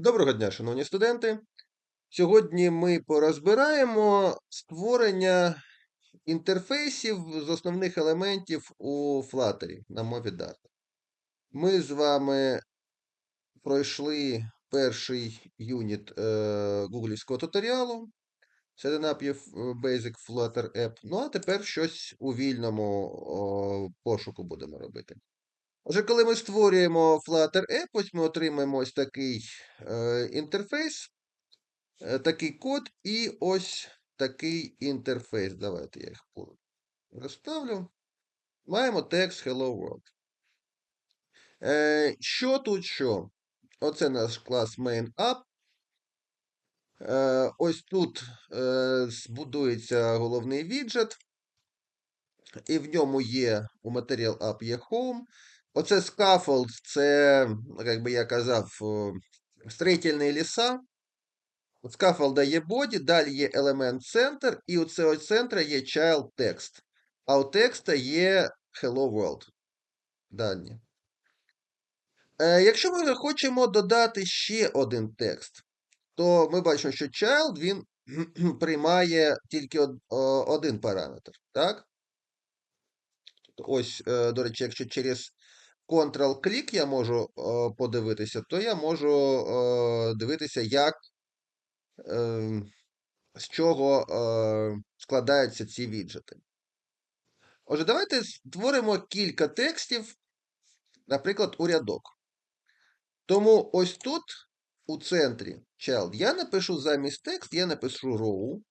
Доброго дня, шановні студенти. Сьогодні ми порозбираємо створення інтерфейсів з основних елементів у Flutter на мові Dart. Ми з вами пройшли перший юніт е, гуглівського туторіалу up your Basic Flutter App. Ну, а тепер щось у вільному о, пошуку будемо робити. Отже, коли ми створюємо Flutter App, ось ми отримаємо ось такий е, інтерфейс, е, такий код і ось такий інтерфейс. Давайте я їх розставлю. Маємо текст Hello World. Е, що тут що? Оце наш клас MainUp. Е, ось тут е, збудується головний віджет, і в ньому є у Material App є Home. Оце scaffold, це, як би я казав, о, строїтельні ліса. У scaffold є body, далі є елемент center, і у цього центра є child text. А у текста є Hello World. Дані. Е, якщо ми хочемо додати ще один текст, то ми бачимо, що child він приймає тільки од, о, один параметр. Так? Ось, е, до речі, якщо через Ctrl-клік я можу е, подивитися, то я можу е, дивитися, як, е, з чого е, складаються ці віджити. Отже, давайте створимо кілька текстів, наприклад, у рядок. Тому ось тут, у центрі child, я напишу замість текст, я напишу row.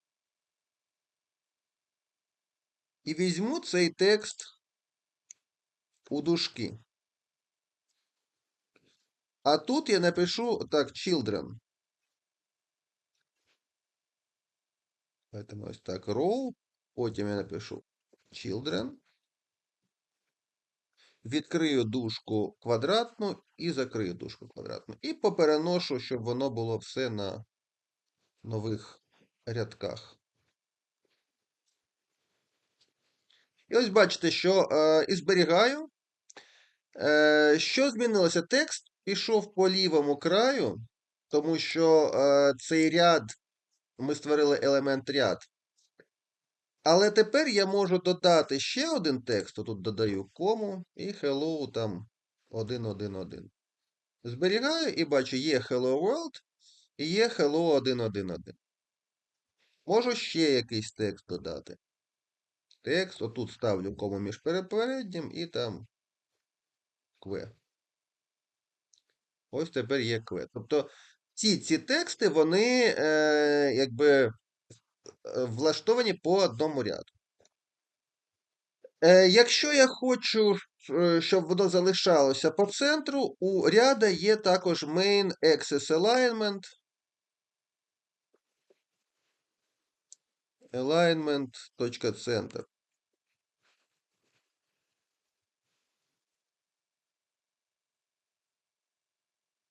І візьму цей текст у дужки. А тут я напишу так, children. Поэтому ось так row. Потім я напишу children. Відкрию дужку квадратну і закрию дужку квадратну. І попереношу, щоб воно було все на нових рядках. І ось бачите, що е, і зберігаю. Е, Що змінилося? Текст пішов по лівому краю, тому що е, цей ряд ми створили елемент ряд. Але тепер я можу додати ще один текст. Тут додаю кому і hello там 1.1.1. Зберігаю і бачу, є Hello World і є Hello 1.1.1. Можу ще якийсь текст додати. Текст, отут ставлю кому між переднім і там кве. Ось тепер є кве. Тобто ці ці тексти, вони е, якби е, влаштовані по одному ряду. Е, Якщо я хочу, е, щоб воно залишалося по центру, у ряда є також main access alignment. Alignment.center.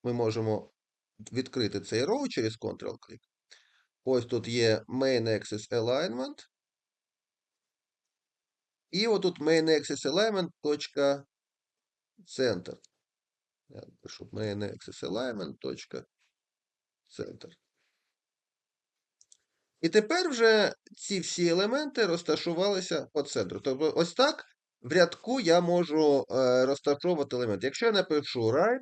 Ми можемо відкрити цей row через Ctrl-клік. Ось тут є main access alignment. І отут main access alignment center. Я пишу main access alignment. І тепер вже ці всі елементи розташувалися по центру. Тобто ось так в рядку я можу е, розташовувати елементи. Якщо я напишу right,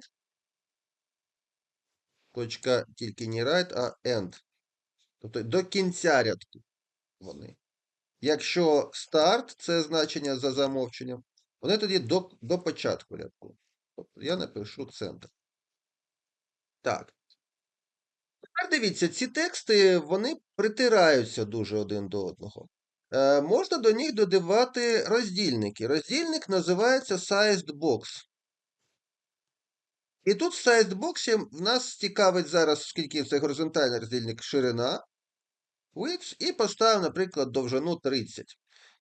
точка тільки не right, а end. Тобто до кінця рядку вони. Якщо start це значення за замовченням, вони тоді до, до початку рядку. Тобто я напишу центр. Так. Тепер дивіться, ці тексти вони притираються дуже один до одного. Е, можна до них додавати роздільники. Роздільник називається sized box. І тут в box в нас цікавить зараз, оскільки це горизонтальний роздільник ширина, width, і поставив, наприклад, довжину 30.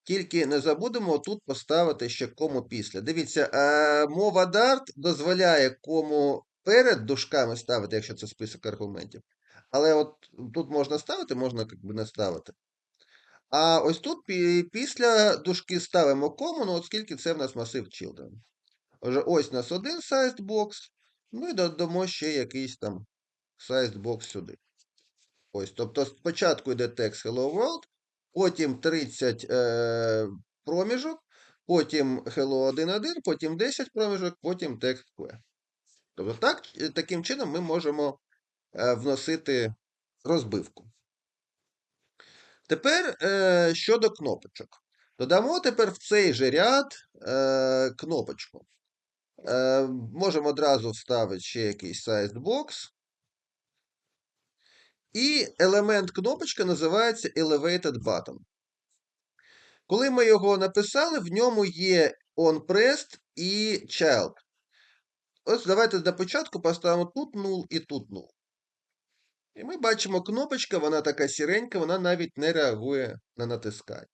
Тільки не забудемо тут поставити ще кому після. Дивіться, е, мова Dart дозволяє кому перед дужками ставити, якщо це список аргументів. Але от тут можна ставити, можна якби не ставити. А ось тут після дужки ставимо кому, ну оскільки це в нас масив children. Отже, ось у нас один sized box. І додамо ще якийсь там sized сюди. Ось, тобто спочатку йде текст Hello World, потім 30 е, проміжок, потім Hello 1.1, потім 10 проміжок, потім текст Q. Тобто так, е, таким чином ми можемо е, вносити розбивку. Тепер е, щодо кнопочок. Додамо тепер в цей же ряд е, кнопочку. Е, можемо одразу вставити ще якийсь box. І елемент кнопочка називається Elevated Button. Коли ми його написали, в ньому є onPressed і child. Ось давайте для початку поставимо тут 0 і тут 0. І ми бачимо кнопочка, вона така сіренька, вона навіть не реагує на натискання.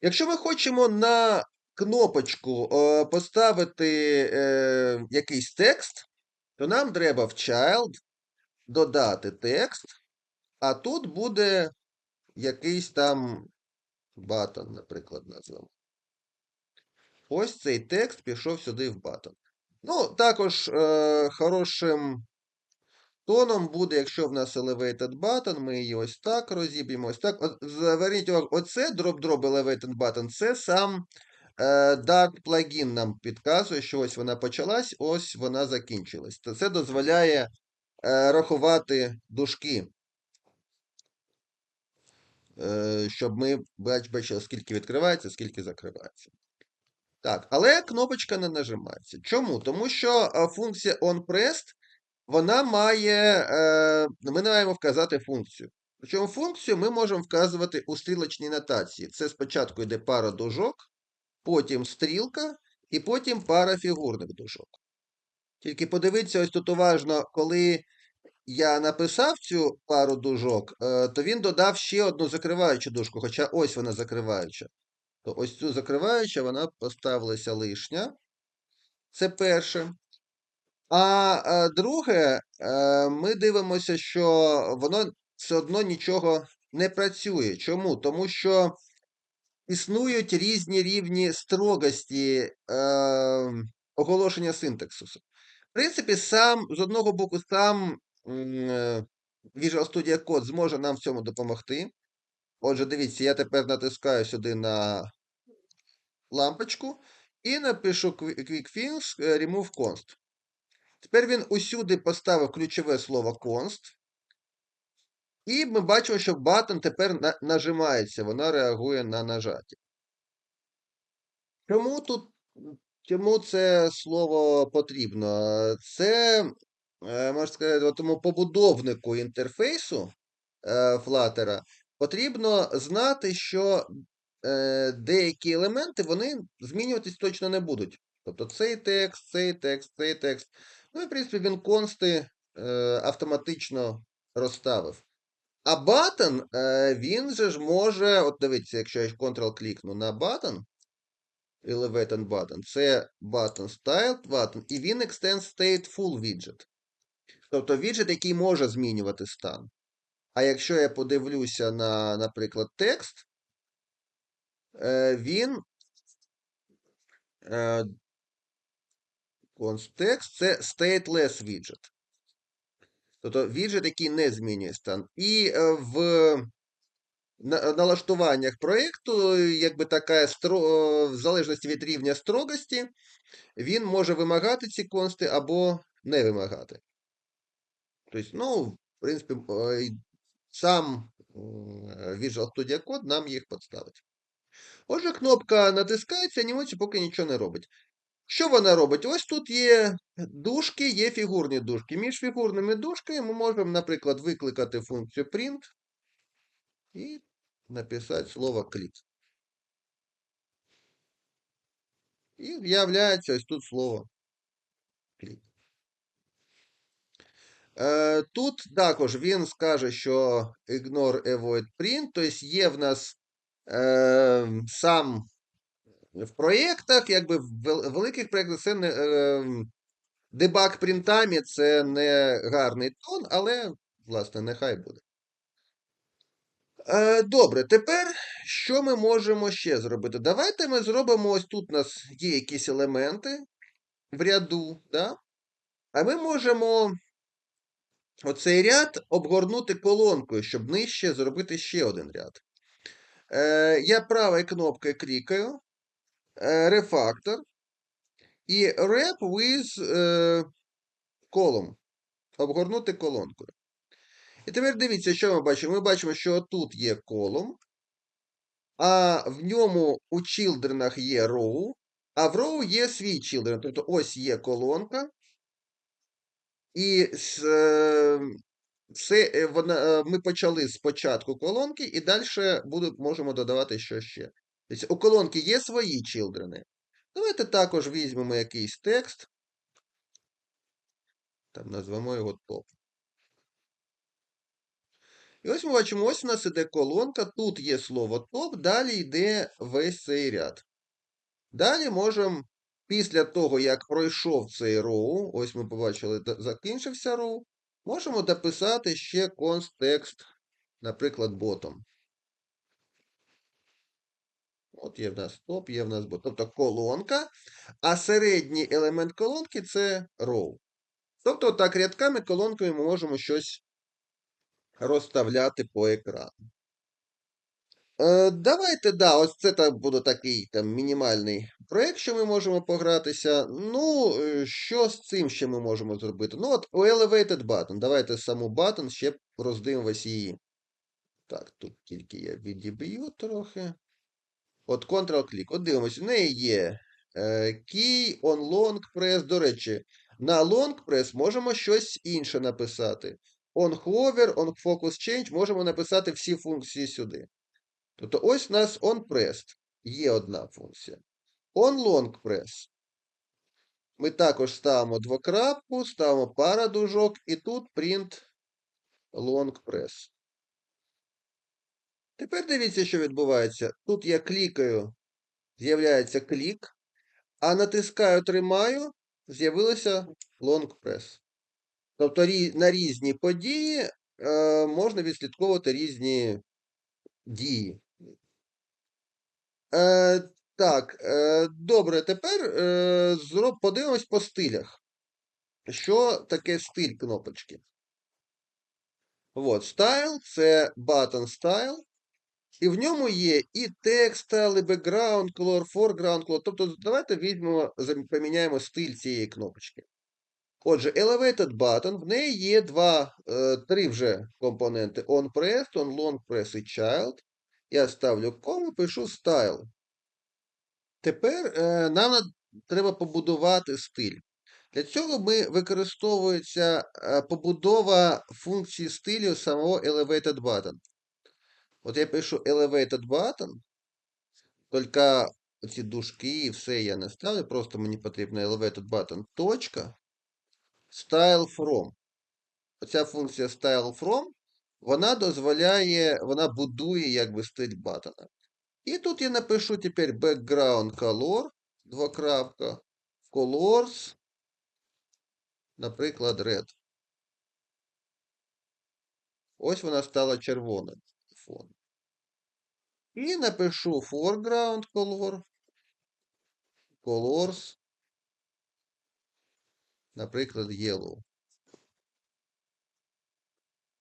Якщо ми хочемо на кнопочку е, поставити е, якийсь текст, то нам треба в child додати текст, а тут буде якийсь там button, наприклад, назвемо. Ось цей текст пішов сюди в button. Ну, також е, хорошим тоном буде, якщо в нас elevated button, ми її ось так розіб'ємо. Ось так. Зверніть увагу, оце drop-drop elevated button, це сам Dart плагін нам підказує, що ось вона почалась, ось вона закінчилась. Це дозволяє е, рахувати дужки. Е, щоб ми бачили, скільки відкривається, скільки закривається. Так, але кнопочка не нажимається. Чому? Тому що е, функція onPressed, вона має, е, ми не маємо вказати функцію. Причому функцію ми можемо вказувати у стрілочній нотації. Це спочатку йде пара дужок, потім стрілка, і потім пара фігурних дужок. Тільки подивіться, ось тут уважно, коли я написав цю пару дужок, е, то він додав ще одну закриваючу дужку, хоча ось вона закриваюча. То ось цю закриваючу, вона поставилася лишня. Це перше. А е, друге, е, ми дивимося, що воно все одно нічого не працює. Чому? Тому що існують різні рівні строгості е, оголошення синтаксису. В принципі, сам, з одного боку, сам е, Visual Studio Code зможе нам в цьому допомогти. Отже, дивіться, я тепер натискаю сюди на лампочку і напишу Qui- Quick Things е, Remove Const. Тепер він усюди поставив ключове слово const. І ми бачимо, що button тепер нажимається, вона реагує на нажаття. Чому тут, чому це слово потрібно? Це, е, можна сказати, тому побудовнику інтерфейсу Flutter потрібно знати, що е, деякі елементи вони змінюватись точно не будуть. Тобто цей текст, цей текст, цей текст. Ну і, в принципі, він консти е, автоматично розставив. А button, е, він же ж може, от дивіться, якщо я Ctrl клікну на button, Elevated button, це button styled button, і він extends state full widget. Тобто віджит, який може змінювати стан. А якщо я подивлюся на, наприклад, текст, е, він е, const text це stateless widget. Тобто віджит, який не змінює стан. І е, в налаштуваннях проєкту, якби така стро... в залежності від рівня строгості, він може вимагати ці консти або не вимагати. Тобто, ну, в принципі, е, сам Visual Studio Code нам їх підставить. Отже, кнопка натискається, анімація поки нічого не робить. Що вона робить? Ось тут є дужки, є фігурні дужки. Між фігурними дужками ми можемо, наприклад, викликати функцію print і написати слово click. І з'являється ось тут слово click. Е, тут також він скаже, що ignore avoid print, тобто є в нас е, сам в проєктах, якби в великих проєктах це не е, дебаг принтами це не гарний тон, але, власне, нехай буде. Е, добре, тепер що ми можемо ще зробити? Давайте ми зробимо ось тут у нас є якісь елементи в ряду, да? а ми можемо оцей ряд обгорнути колонкою, щоб нижче зробити ще один ряд. Е, я правою кнопкою клікаю, рефактор і wrap with е, column. Обгорнути колонкою. І тепер дивіться, що ми бачимо. Ми бачимо, що тут є колум, а в ньому у чілдренах є row, а в row є свій children. Тобто ось є колонка. І з, е, е, вона, е, ми почали з початку колонки, і далі можемо додавати що ще. Тобто у колонки є свої чілдрени. Давайте також візьмемо якийсь текст. Там назвемо його топ. І ось ми бачимо, ось у нас іде колонка, тут є слово топ, далі йде весь цей ряд. Далі можемо, після того, як пройшов цей роу, ось ми побачили, закінчився роу, можемо дописати ще контекст, наприклад, bottom. От є в нас топ, є в нас bottom. Тобто колонка, а середній елемент колонки це row. Тобто, так, рядками, колонками ми можемо щось розставляти по екрану. Е, давайте, да, ось це там буде такий там мінімальний проєкт, що ми можемо погратися. Ну, е, що з цим ще ми можемо зробити? Ну, от Elevated Button. Давайте саму button ще роздивимось її. Так, тут тільки я відіб'ю трохи. От Ctrl-клік. От дивимось, в неї є е, key on long press. До речі, на long press можемо щось інше написати. On hover, on focus change можемо написати всі функції сюди. Тобто ось у нас onPressed. Є одна функція. OnLongPress. Ми також ставимо двокрапку, ставимо парадужок і тут print longPress. Тепер дивіться, що відбувається. Тут я клікаю, з'являється клік, а натискаю, тримаю, з'явилося longPress. Тобто на різні події е, можна відслідковувати різні дії. Е, так, е, добре, тепер е, зроб, подивимось по стилях. Що таке стиль кнопочки? От, style це button style. І в ньому є і текст style, і background color, foreground color. Тобто, давайте візьмемо, поміняємо стиль цієї кнопочки. Отже, elevated button, в неї є два, е, три вже компоненти: on pressed, on long press і child. Я ставлю кому, пишу style. Тепер е, нам треба побудувати стиль. Для цього ми використовується е, побудова функції стилю самого Elevated Button. От я пишу Elevated Button, тільки ці дужки і все я не ставлю, просто мені потрібно Elevated Button. Точка. Style from. Оця функція Style from, вона дозволяє, вона будує якби стиль баттона. І тут я напишу тепер background color, двокрапка, colors, наприклад, red. Ось вона стала червоним фон. І напишу foreground color, colors, наприклад, yellow.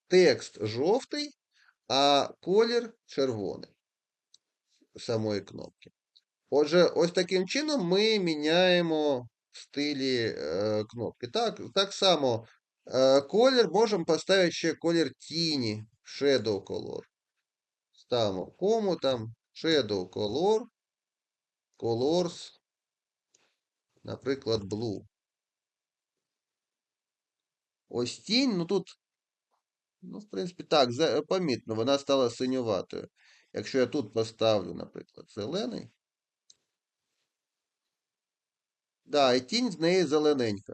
Текст жовтий, а колір червоний самої кнопки. Отже, ось таким чином ми міняємо стилі е, кнопки. Так, так само е, колір можемо поставити ще колір тіні, shadow color. Ставимо кому там, shadow color, colors, наприклад, blue. Ось тінь, ну тут, ну, в принципі, так, помітно, вона стала синюватою. Якщо я тут поставлю, наприклад, зелений. Да, і тінь з неї зелененька.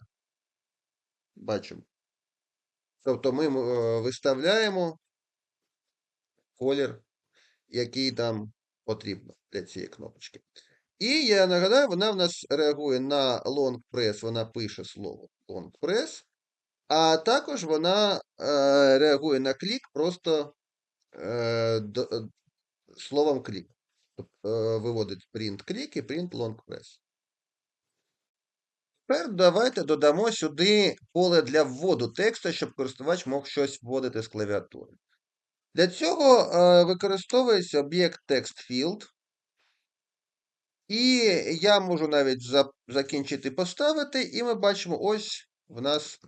Бачимо. Тобто ми е, виставляємо колір, який там потрібно для цієї кнопочки. І я нагадаю, вона в нас реагує на long press, вона пише слово long press, а також вона е, реагує на клік просто е, до, е, словом клік. Тобто, е, виводить print клік і print long press. Тепер давайте додамо сюди поле для вводу тексту, щоб користувач мог щось вводити з клавіатури. Для цього е, використовується об'єкт TextField. І я можу навіть за, закінчити поставити, і ми бачимо, ось в нас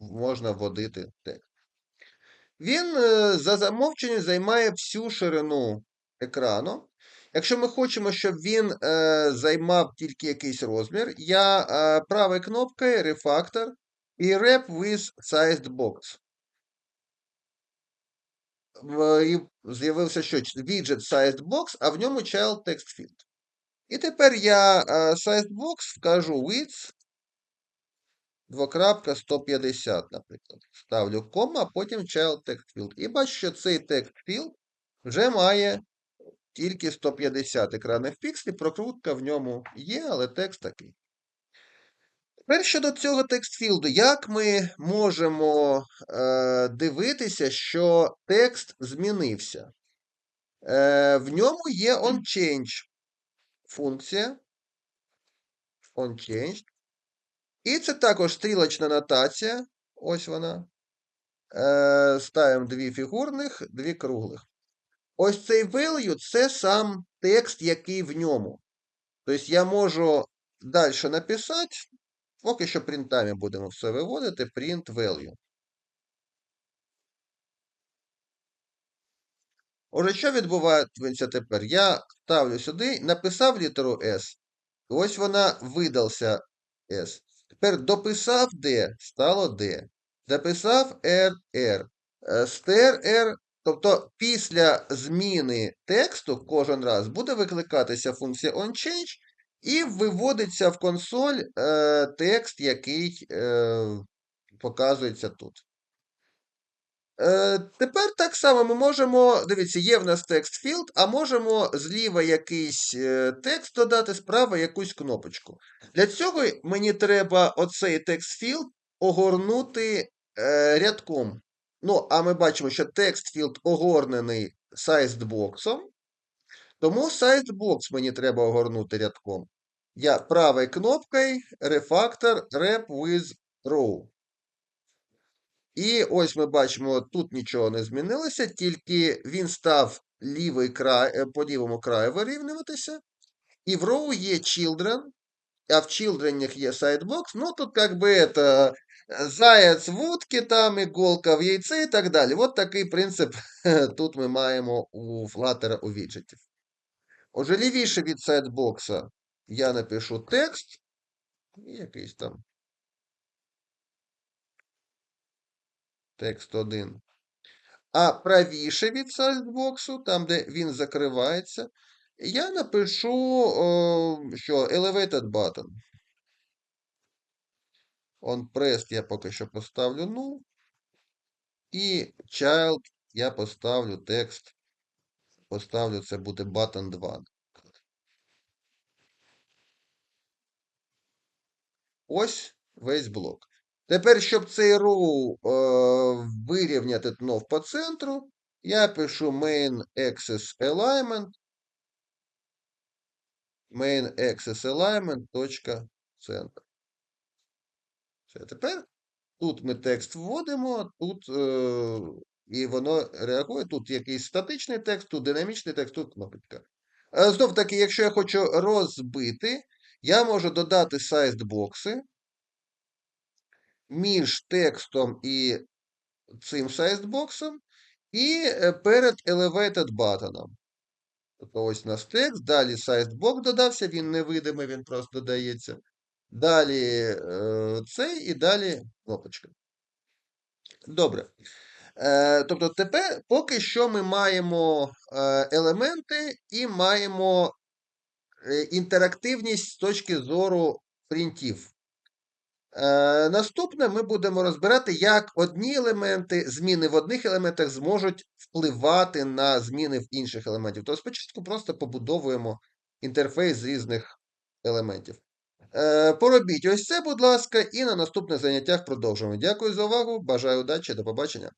можна вводити текст. Він е, за замовченням займає всю ширину екрану. Якщо ми хочемо, щоб він е, займав тільки якийсь розмір, я е, правою кнопкою Refactor і Wrap with Sized Box. З'явився що? Widget Sized Box, а в ньому Child Text Field. І тепер я е, Sized Box вкажу width, двокрапка 150, наприклад. Ставлю кома, потім Child Text Field. І бачу, що цей Text Field вже має тільки 150 екранних пікслів, прокрутка в ньому є, але текст такий. Тепер щодо цього текстфілду, як ми можемо е, дивитися, що текст змінився? Е, в ньому є onChange функція. onChanged. І це також стрілочна нотація. Ось вона. Е, ставимо дві фігурних, дві круглих. Ось цей value це сам текст, який в ньому. Тобто я можу далі написати, поки що принтами будемо все виводити, print value. Отже, що відбувається тепер? Я ставлю сюди, написав літеру S. Ось вона видався S. Тепер дописав D, стало D. Записав R, R. Е, Стер R, тобто після зміни тексту кожен раз буде викликатися функція onChange і виводиться в консоль е, текст, який е, показується тут. Е, Тепер так само ми можемо, дивіться, є в нас текст field, а можемо зліва якийсь е, текст додати, справа якусь кнопочку. Для цього мені треба оцей текст field огорнути е, рядком. Ну, а ми бачимо, що текст field огорнений sized боксом, тому box мені треба огорнути рядком. Я правою кнопкою Refactor Wrap with Row. І ось ми бачимо, тут нічого не змінилося, тільки він став лівий край, е, по лівому краю вирівнюватися. І в row є children, а в children є sidebox. Ну, тут как бы это заяць в утки, там, іголка в яйце і так далі. От такий принцип тут ми маємо у Flutter у віджитів. Отже, лівіше від сайдбокса я напишу текст. І якийсь там текст 1. А правіше від сайдбоксу, там, де він закривається, я напишу, о, що elevated button. On pressed я поки що поставлю ну. І child я поставлю текст. Поставлю, це буде button 2. Ось весь блок. Тепер, щоб цей row е, вирівняти знов по центру, я пишу main axis alignment. Main axis alignment. центр. Все, тепер тут ми текст вводимо, тут е, і воно реагує. Тут якийсь статичний текст, тут динамічний текст, тут кнопочка. Е, знов таки, якщо я хочу розбити, я можу додати sized бокси між текстом і цим сайдбоксом, і е, перед elevated button. Тобто ось у нас текст, далі сайдбок додався, він невидимий, він просто додається. Далі е, цей і далі кнопочка. Добре. Е, Тобто, тепер поки що ми маємо е, елементи і маємо е, інтерактивність з точки зору принтів. Наступне ми будемо розбирати, як одні елементи, зміни в одних елементах зможуть впливати на зміни в інших елементів. Тобто спочатку просто побудовуємо інтерфейс з різних елементів. Поробіть ось це, будь ласка, і на наступних заняттях продовжуємо. Дякую за увагу. Бажаю удачі, до побачення.